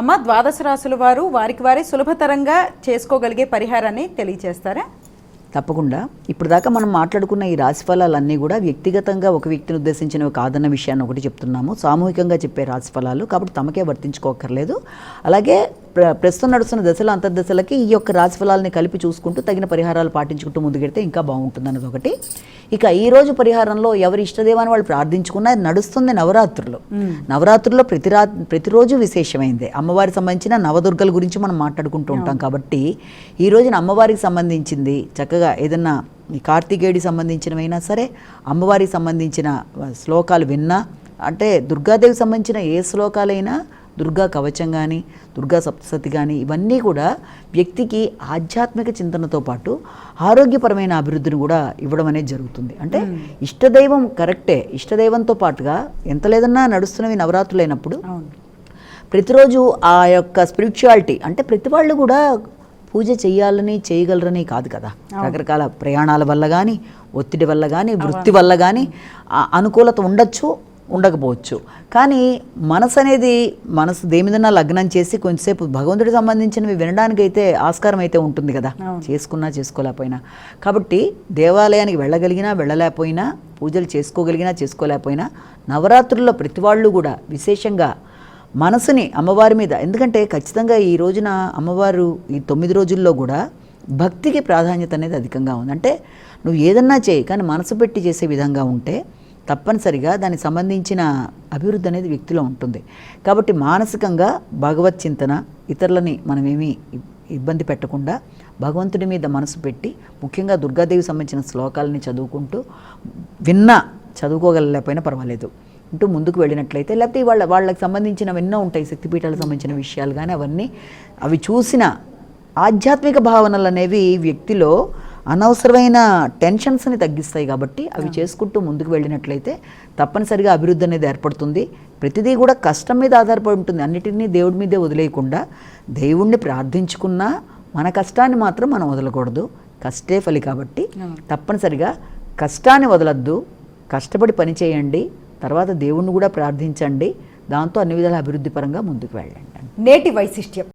అమ్మ ద్వాదశ రాసుల వారు వారికి వారే సులభతరంగా చేసుకోగలిగే పరిహారాన్ని తెలియజేస్తారా? తప్పకుండా. ఇప్పుడు దాకా మనం మాట్లాడుకున్న ఈ రాశి ఫలాలన్నీ కూడా వ్యక్తిగతంగా ఒక వ్యక్తిని ఉద్దేశించినవి కాదన్న విషయాన్ని ఒకటి చెప్తున్నాము. సామూహికంగా చెప్పే రాశి ఫలాలు కాబట్టి తమకే వర్తించుకోకర్లేదు అలాగే ప్రస్తుతం నడుస్తున్న దశల అంతర్దశలకి ఈ యొక్క రాశి ఫలాలని కలిపి చూసుకుంటూ తగిన పరిహారాలు పాటించుకుంటూ ముందుకెడితే ఇంకా బాగుంటుంది అన్నది ఒకటి. ఇక ఈ రోజు పరిహారంలో ఎవరి ఇష్టదేవాన్ని వాళ్ళు ప్రార్థించుకున్నా నడుస్తుంది నవరాత్రులు. నవరాత్రుల్లో ప్రతి రా ప్రతిరోజు విశేషమైందే. అమ్మవారికి సంబంధించిన నవదుర్గల గురించి మనం మాట్లాడుకుంటూ ఉంటాం కాబట్టి ఈ రోజున అమ్మవారికి సంబంధించింది చక్కగా ఏదన్నా ఈ కార్తికేయుడికి సంబంధించినవైనా సరే అమ్మవారికి సంబంధించిన శ్లోకాలు విన్నా అంటే దుర్గాదేవికి సంబంధించిన ఏ శ్లోకాలైనా దుర్గా కవచం కానీ దుర్గా సప్తసతి కానీ ఇవన్నీ కూడా వ్యక్తికి ఆధ్యాత్మిక చింతనతో పాటు ఆరోగ్యపరమైన అభివృద్ధిని కూడా ఇవ్వడం అనేది జరుగుతుంది. అంటే ఇష్టదైవం కరెక్టే. ఇష్టదైవంతో పాటుగా ఎంత లేదన్నా నడుస్తున్నవి నవరాత్రులు అయినప్పుడు అవును. ప్రతిరోజు ఆ యొక్క స్పిరిచువాలిటీ అంటే ప్రతి వాళ్ళు కూడా పూజ చేయాలని చేయగలరని కాదు కదా. రకరకాల ప్రయాణాల వల్ల కానీ ఒత్తిడి వల్ల కానీ వృత్తి వల్ల కానీ అనుకూలత ఉండొచ్చు. ఉండకపోవచ్చు. కానీ మనసు అనేది మనసు దేమిదన్నా లగ్నం చేసి కొంచెంసేపు భగవంతుడికి సంబంధించినవి వినడానికి అయితే ఆస్కారం అయితే ఉంటుంది కదా. చేసుకున్నా చేసుకోలేకపోయినా. కాబట్టి దేవాలయానికి వెళ్ళగలిగినా వెళ్ళలేకపోయినా పూజలు చేసుకోగలిగినా చేసుకోలేకపోయినా నవరాత్రుల్లో ప్రతి వాళ్ళు కూడా విశేషంగా మనసుని అమ్మవారి మీద ఎందుకంటే ఖచ్చితంగా ఈ రోజున అమ్మవారు ఈ తొమ్మిది రోజుల్లో కూడా భక్తికి ప్రాధాన్యత అనేది అధికంగా ఉంది. అంటే నువ్వు ఏదన్నా చేయి కానీ మనసు పెట్టి చేసే విధంగా ఉంటే తప్పనిసరిగా దానికి సంబంధించిన అభివృద్ధి అనేది వ్యక్తిలో ఉంటుంది. కాబట్టి మానసికంగా భగవత్ చింతన ఇతరులని మనమేమీ ఇబ్బంది పెట్టకుండా భగవంతుడి మీద మనసు పెట్టి ముఖ్యంగా దుర్గాదేవి సంబంధించిన శ్లోకాలని చదువుకుంటూ విన్నా చదువుకోగలలేకపోయినా పర్వాలేదు. అంటూ ముందుకు వెళ్ళినట్లయితే లేకపోతే వాళ్ళ వాళ్ళకి సంబంధించినవి ఎన్నో ఉంటాయి శక్తిపీఠాలకు సంబంధించిన విషయాలు కానీ అవన్నీ అవి చూసిన ఆధ్యాత్మిక భావనలు అనేవి వ్యక్తిలో అనవసరమైన టెన్షన్స్ని తగ్గిస్తాయి కాబట్టి అవి చేసుకుంటూ ముందుకు వెళ్ళినట్లయితే తప్పనిసరిగా అభివృద్ధి అనేది ఏర్పడుతుంది. ప్రతిదీ కూడా కష్టం మీద ఆధారపడి ఉంటుంది. అన్నిటినీ దేవుడి మీదే వదిలేయకుండా దేవుణ్ణి ప్రార్థించుకున్నా మన కష్టాన్ని మాత్రం మనం వదలకూడదు. కష్టే ఫలి కాబట్టి తప్పనిసరిగా కష్టాన్ని వదలద్దు. కష్టపడి పని చేయండి. తర్వాత దేవుణ్ణి కూడా ప్రార్థించండి. దాంతో అన్ని విధాల అభివృద్ధి పరంగా ముందుకు వెళ్ళండి. నేటి వైశిష్ట్యం.